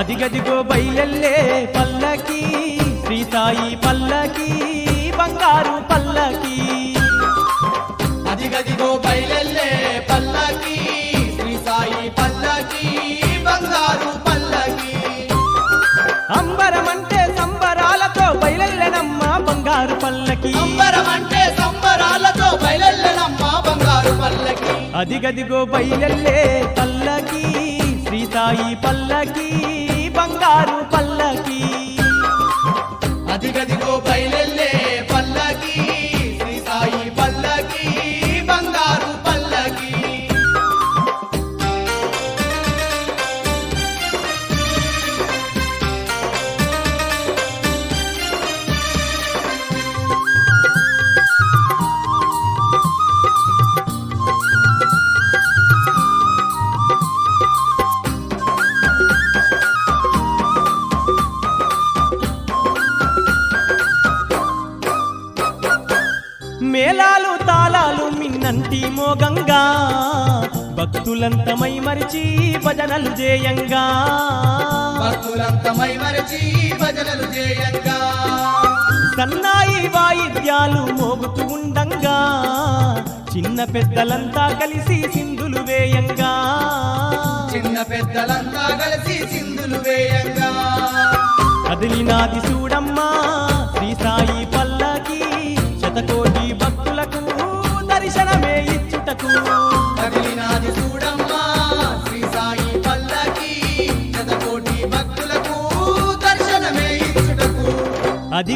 అదిగదిగో బయలెల్లే పల్లకి సాయి పల్లకి బంగారు పల్లకి. అదిగదిగో బయలెల్లే పల్లకి శ్రీ సాయి పల్లకి బంగారు పల్లకి. అంబరమంటే సంబరాలతో బయలెల్లెనమ్మ బంగారు పల్లకి. అంబరమంటే సంబరాలతో బయలెల్లెనమ్మ బంగారు పల్లకి. అదిగదిగో బయలెల్లే పల్లకి. శ్రీతాయి పల్లకి బంగారు పల్లకి. అదిగదిగో బయలెల్లే. భక్తులంతమై మరిచి భజనలు చేయంగా భక్తులంతమై మరచి భజనలు చేయంగా సన్నాయి వాయిద్యాలు మోగుతూ ఉండంగా. చిన్న పెద్దలంతా కలిసి సింధులు వేయంగా. చిన్న పెద్దలంతా కలిసి సింధులు వేయంగా. కదిలినాది చూడమ్మా.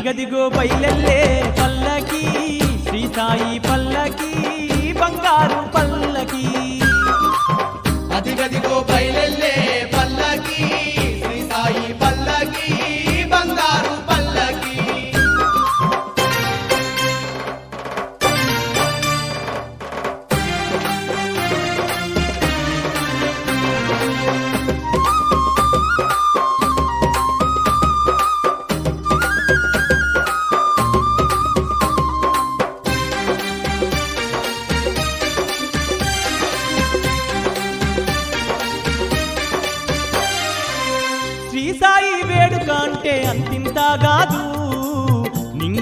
దిగదిగో బయలెల్లే పల్లకి శ్రీ సాయి పల్లకి బంగారు పల్ల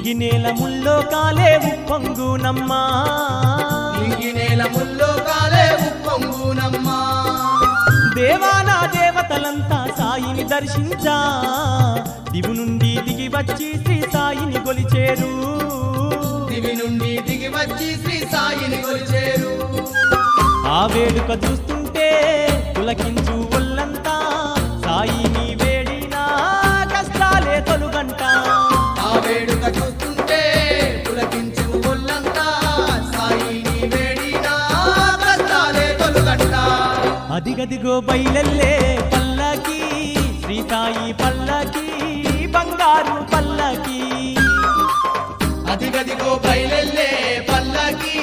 నింగి నేల ముల్లో కాలే ఉప్పొంగునమ్మా ఇంగి నేల ముల్లో కాలే ఉప్పొంగునమ్మా దేవానా దేవతలంతా సాయిని దర్శించా. దివు నుండి దిగి వచ్చి శ్రీ సాయిని కొలిచేరు దివి నుండి దిగి వచ్చి శ్రీ సాయిని కొలిచేరు ఆ వేడుక చూస్తుంటే పులకించు అదిగదిగో బయలల్లే పల్లకి శ్రీ పల్లకి బంగారు పల్లకి. అదిగదిగో బయలల్లే పల్లకి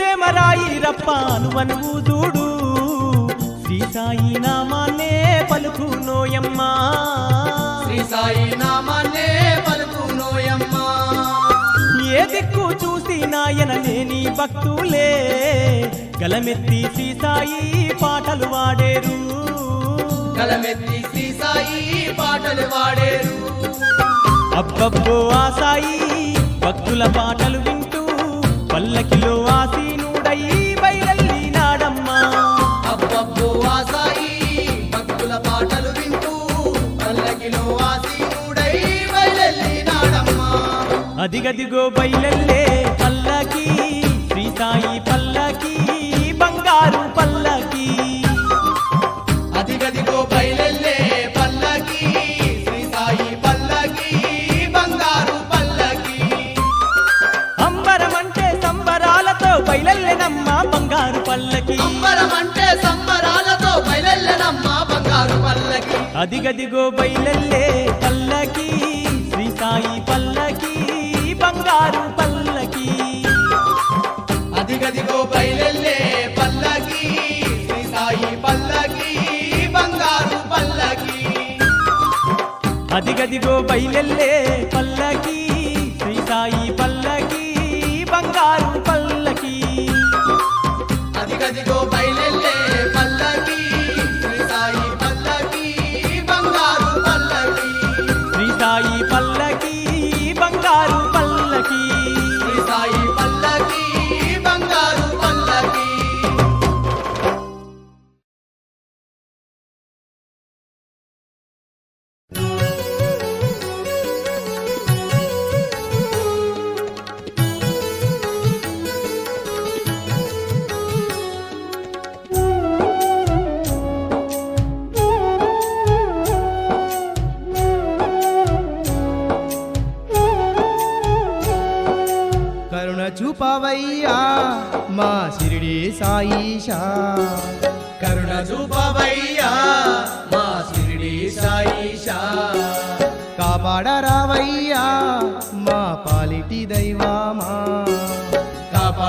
సేమరాయి రప్పాను అనువు చూడు. శ్రీ సాయి నామాన్నే పలుకు నోయమ్మా. శ్రీ సాయి నామాన్నే పలుకు నోయమ్మా. ఏ దిక్కు చూసి నాయన లేని భక్తులే. గలమెత్తి శ్రీ సాయి పాటలు వాడేరు. కలమెత్తి శ్రీ సాయి పాటలు వాడేరు. అబ్బబ్బో ఆ సాయి భక్తుల పాటలు వింటూ పల్లకిలో అబ్బబ్బో భక్తుల పాటలు వింటూ పల్లకిలో ఆసీనుడై బయలెల్లినాడమ్మా అదిగదిగో బయలెల్లే పల్లకి శ్రీ సాయి అదిగదిగో బయలల్లే పల్లకి శ్రీ సాయి పల్లకి బంగారు పల్లకి. అదిగదిగో బయలల్లే పల్లకి శ్రీ సాయి పల్లకి బంగారు పల్లకి. అదిగదిగో బయలల్లే పల్లకి శ్రీ సాయి పల్లకి బంగారు పల్లకి. అదిగదిగో బయలెల్లే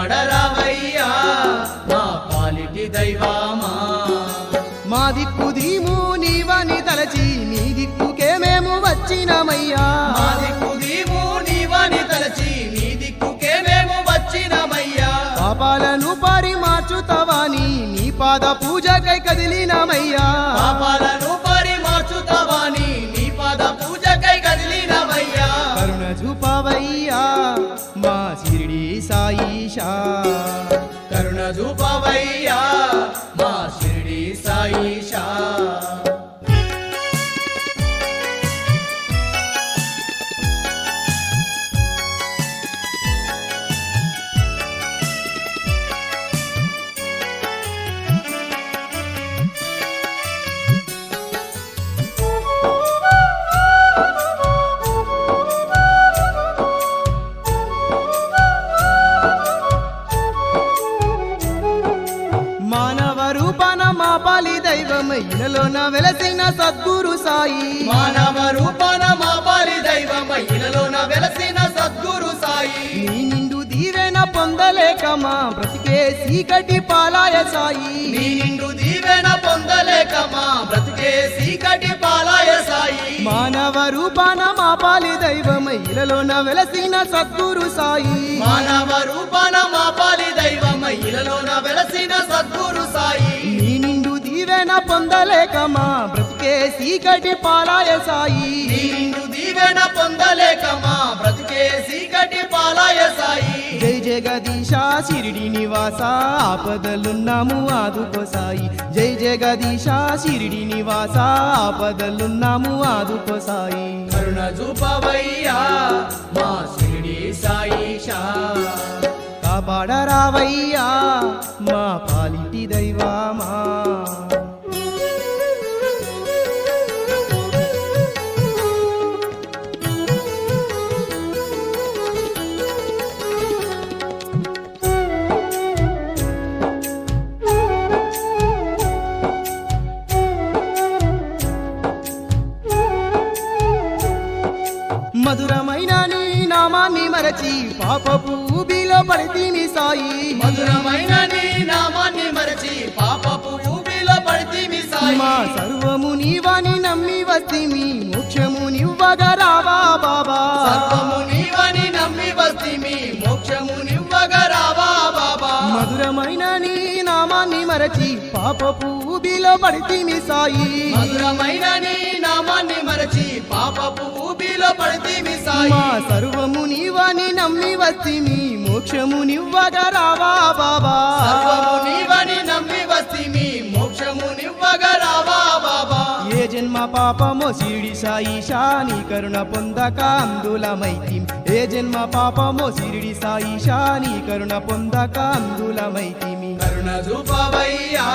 కాపాడరావయ్యా మా పాలిటి దైవమా. మా దిక్కు దీము నీవని తలచి నీ దిక్కుకే మేము వచ్చినమయ్యా. మా దిక్కు దీవు నీవని తలచి నీ దిక్కుకే మేము వచ్చినమయ్యా. పాపాలను పరిమార్చుతావాని నీ పాద పూజకై కదిలినమయ్యా. సీకటి పాలాయ సాయి. నీ నిండు దీవెన పొందలేక మా బ్రతికే సీకటి పాలాయ సాయి. మానవ రూపాన మా పాలి దైవమైనలోన వెలసిన సద్గురు సాయి. మానవ రూపాన మా పాలి దైవమయ్యలోన వెలసిన సద్గురు సాయి. నీ నిండు దీవెన పొందలేక మా బ్రతికే సీకటి పాలాయ సాయి. నీ నిండు దీవెన పొందలేక మా బ్రతికే సీకటి పాలాయ సాయి. జగదీశ షిరిడి నివాస ఆపదలున్నాము ఆదుకో సాయి జై జగదీశ షిరిడి నివాస ఆపదలున్నాము ఆదుకో సాయి కరుణ చూపవయ్యా మా షిరిడి సాయిషా. కాపాడరావయ్యా మా పాలిటి దైవమా. మధురమైన నీ నామాన్ని మరచి పాపపు ఊబిలో పడితీని సాయి. మధురమైన నీ నామాన్ని మరచి పాపపు ఊబిలో పడితిమి సాయి మా సర్వము నీవని నమ్మి వస్తిమి మోక్షము నివ్వగా రావా బాబా. సర్వము నీవని నమ్మి వస్తిమి మోక్షము నివ్వగా రావా బాబా. మధురమైన నీ నామాన్ని మరచి పాపపు ఊబిలో పడితీని సాయి. మధురమైన నీ నామాన్ని మరచి పాపపు ఊబిలో పడితిమి సాయి. మా సర్వము నీవని నమ్మి వస్తిమి మోక్షము నివ్వగా రావా బాబా. సర్వము నీవని నమ్మి పాపము సిరిడి సాయి శాని కరుణ పొందక అందులమైతిం ఏ జన్మ పాపము సిరిడి సాయి శాని కరుణ పొందక అందులమైతిమి కరుణ చూపవయ్యా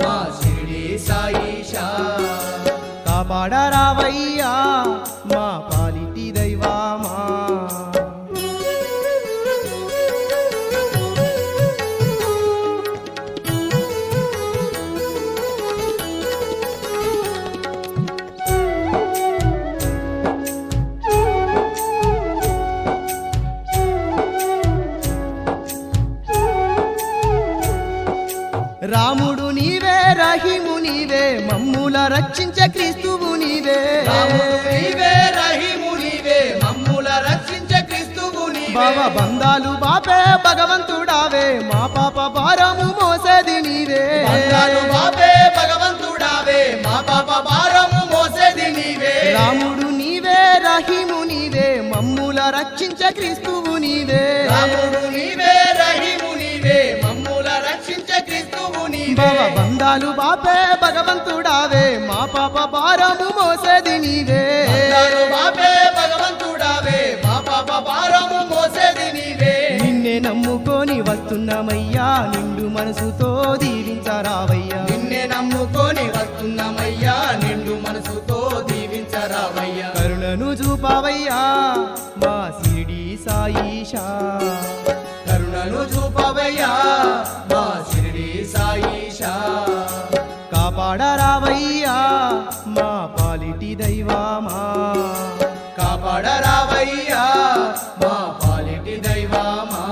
మా షిరిడి కాపాడరావయ్యా మా రక్షించే క్రీస్తువు నీవే. రాముడు నీవే రహీము నీవే మమ్ముల రక్షించే క్రీస్తువు భవ బంధాలు బాపే భగవంతుడావే మా పాప భారము మోసేది నీవే. బంగారు బాపే భగవంతుడావే మా పాప భారము మోసేది నీవే. రాముడు నీవే రహిము నీవే మమ్ముల రక్షించే క్రీస్తువు నీవే. రాముడు నీవే భవ బంధాలు బాపే భగవంతుడావే. మా పాప భారము మోసేది నీవే. బాపే భగవంతుడావే. మా పాప భారము మోసేది నీవే. నిన్నే నమ్ముకొని వస్తున్నామయ్యా నిండు మనసుతో దీవించరావయ్యా. నిన్నే నమ్ముకొని వస్తున్నామయ్యా నిండు మనసుతో దీవించరావయ్యా. కరుణను చూపావయ్యా మా సిడి సాయిషా. కరుణను చూపవయ్యా మా కాపాడరావయ్యా మా పాలిటి దైవమా. కాపాడరావయ్యా మా పాలిటి దైవమా.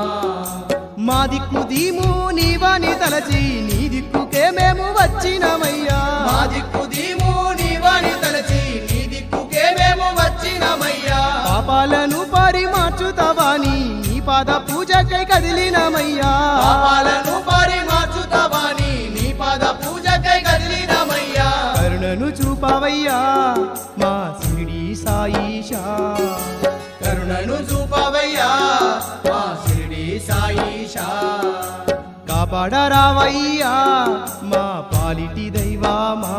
మా దిక్కు దీము నీవని తలచి నీ దిక్కుకే మేము వచ్చినమయ్యా. మా దిక్కు దీము నీవని తలచి నీ దిక్కుకే మేము వచ్చినమయ్యా. పాపాలను పరిమార్చుతావాని నీ పాద పూజకై కదిలినమయ్యా. పాపాలను పరిమార్చుతావాని చూపావయ్యా మా సిడి సాయిషా. కరుణను చూపవయ్యా మా షిరిడి సాయిషా. కాపాడరావయ్యా మా పాలిటి దైవమా.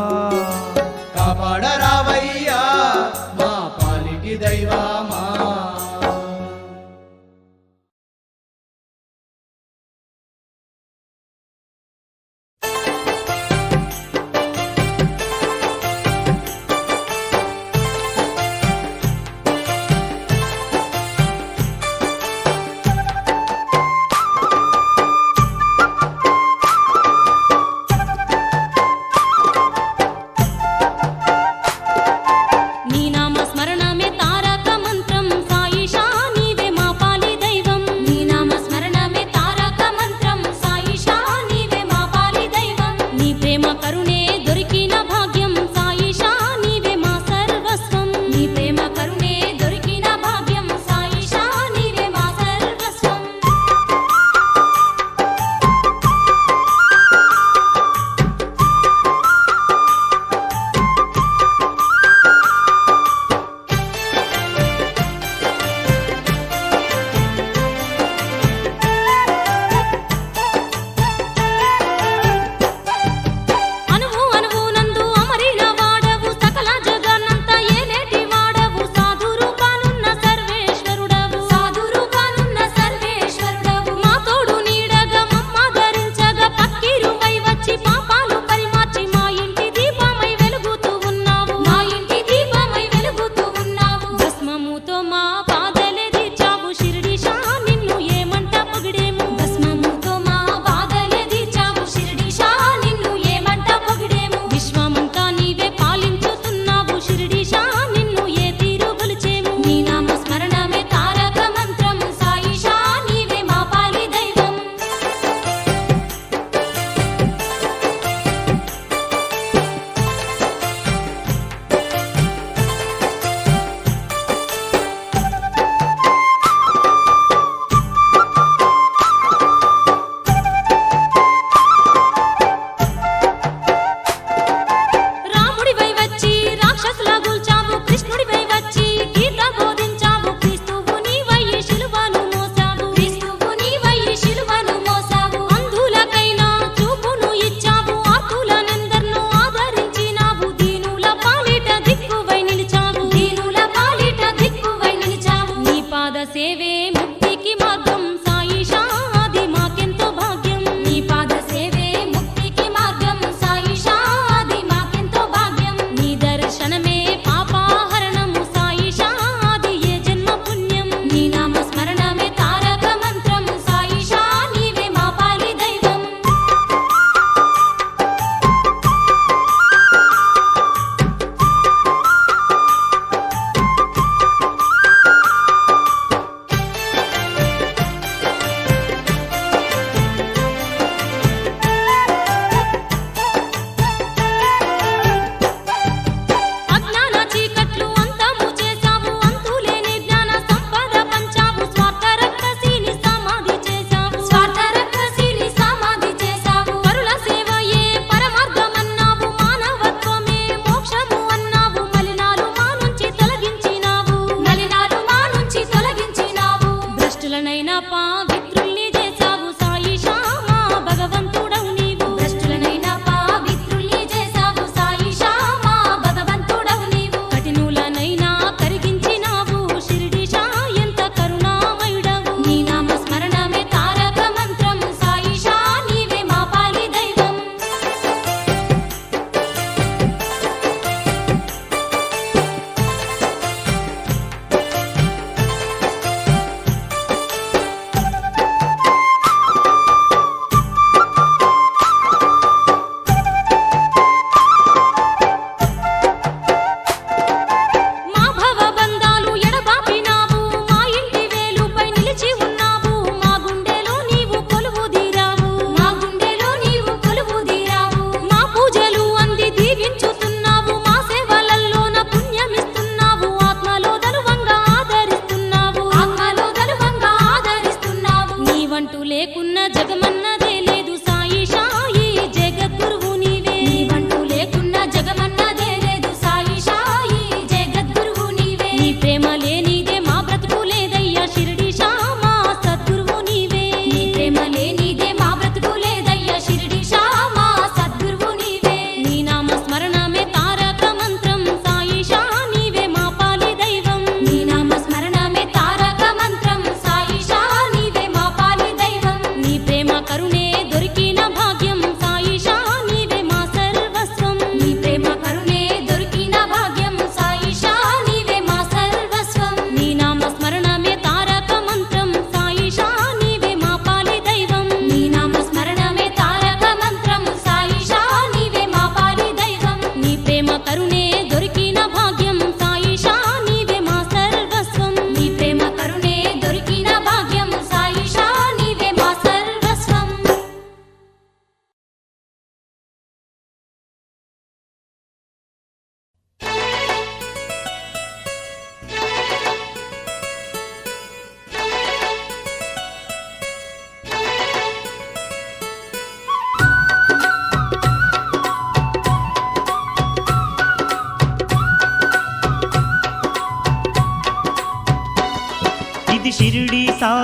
প্রেম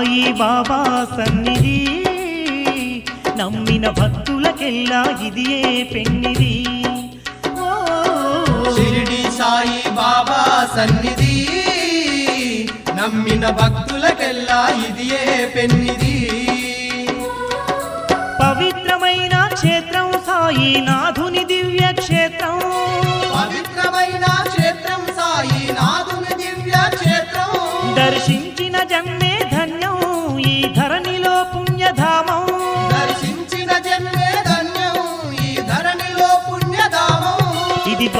సాయి బాబా సన్నిధి. నమ్మిన భక్తులకెల్లా ఇది ఏ పెన్నిది షిరిడి సాయి బాబా సన్నిధి. నమ్మిన భక్తులకెల్లా ఇది ఏ పెన్నిది పవిత్రమైన క్షేత్రం సాయి నాథు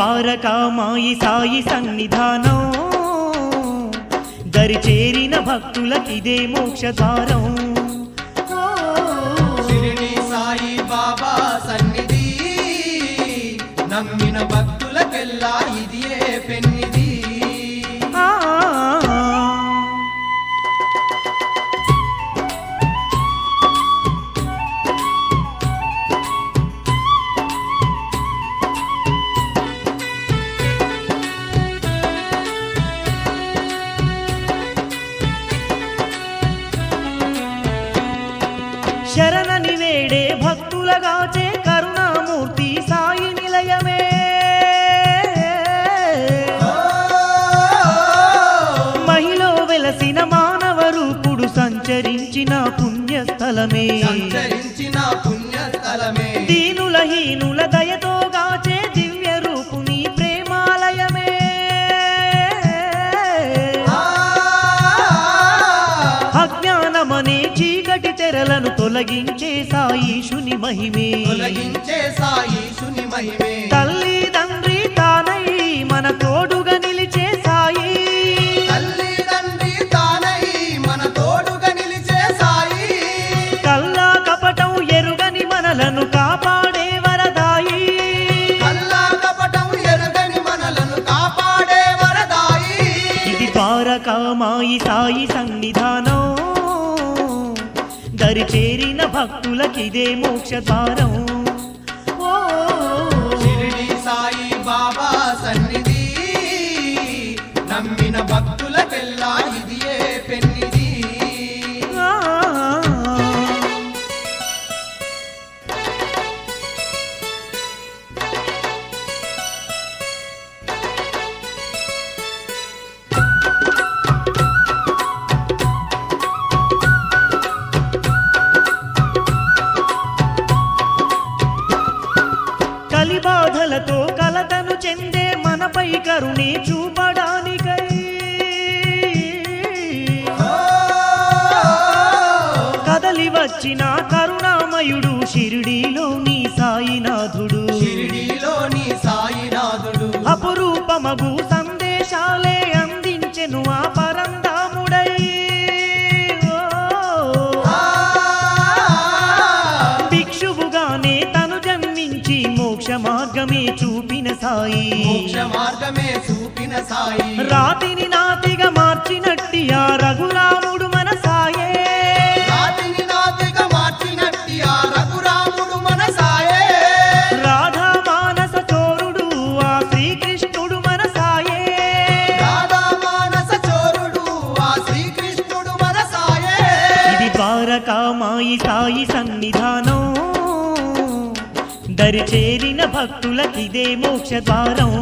ద్వారకామాయి సాయి సన్నిధానం. దరిచేరిన భక్తులకిదే మోక్షదారం పుణ్యస్థలమే సంచరించిన పుణ్యస్థలమే దీనుల హీనుల దయతో గాచే దివ్య రూపుని ప్రేమాలయమే అజ్ఞానమనే చీకటి తెరలను తొలగించే సాయిషుని మహిమే. తొలగించే సాయిషుని మహిమే. తల్లి మూలకిదే మోక్ష ద్వారం సాయి. మార్గమే చూపిన సాయి. రాతిని నాతిగా మార్చినట్టి ఆ రఘురాము ఇదే మోక్ష ద్వారం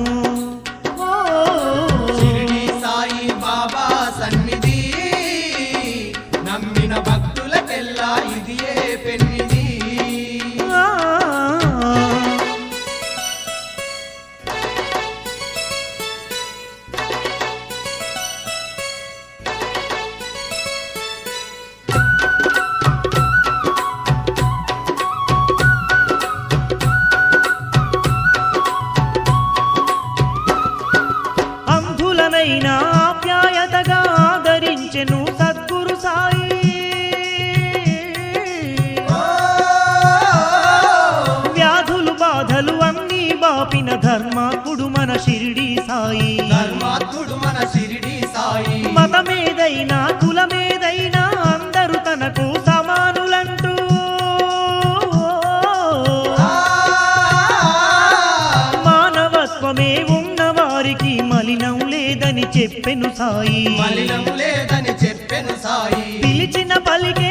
ఏదైనా కులమేదైనా అందరూ తనకు సమానులంటూ. మానవత్వమే ఉన్నవారికి మలినం లేదని చెప్పెను సాయి. మలినం లేదని చెప్పెను సాయి. పిలిచిన పలికే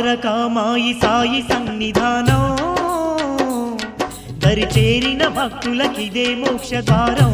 ద్వారకామాయి సాయి సన్నిధానం. దరిచేరిన భక్తులకిదే మోక్ష ద్వారం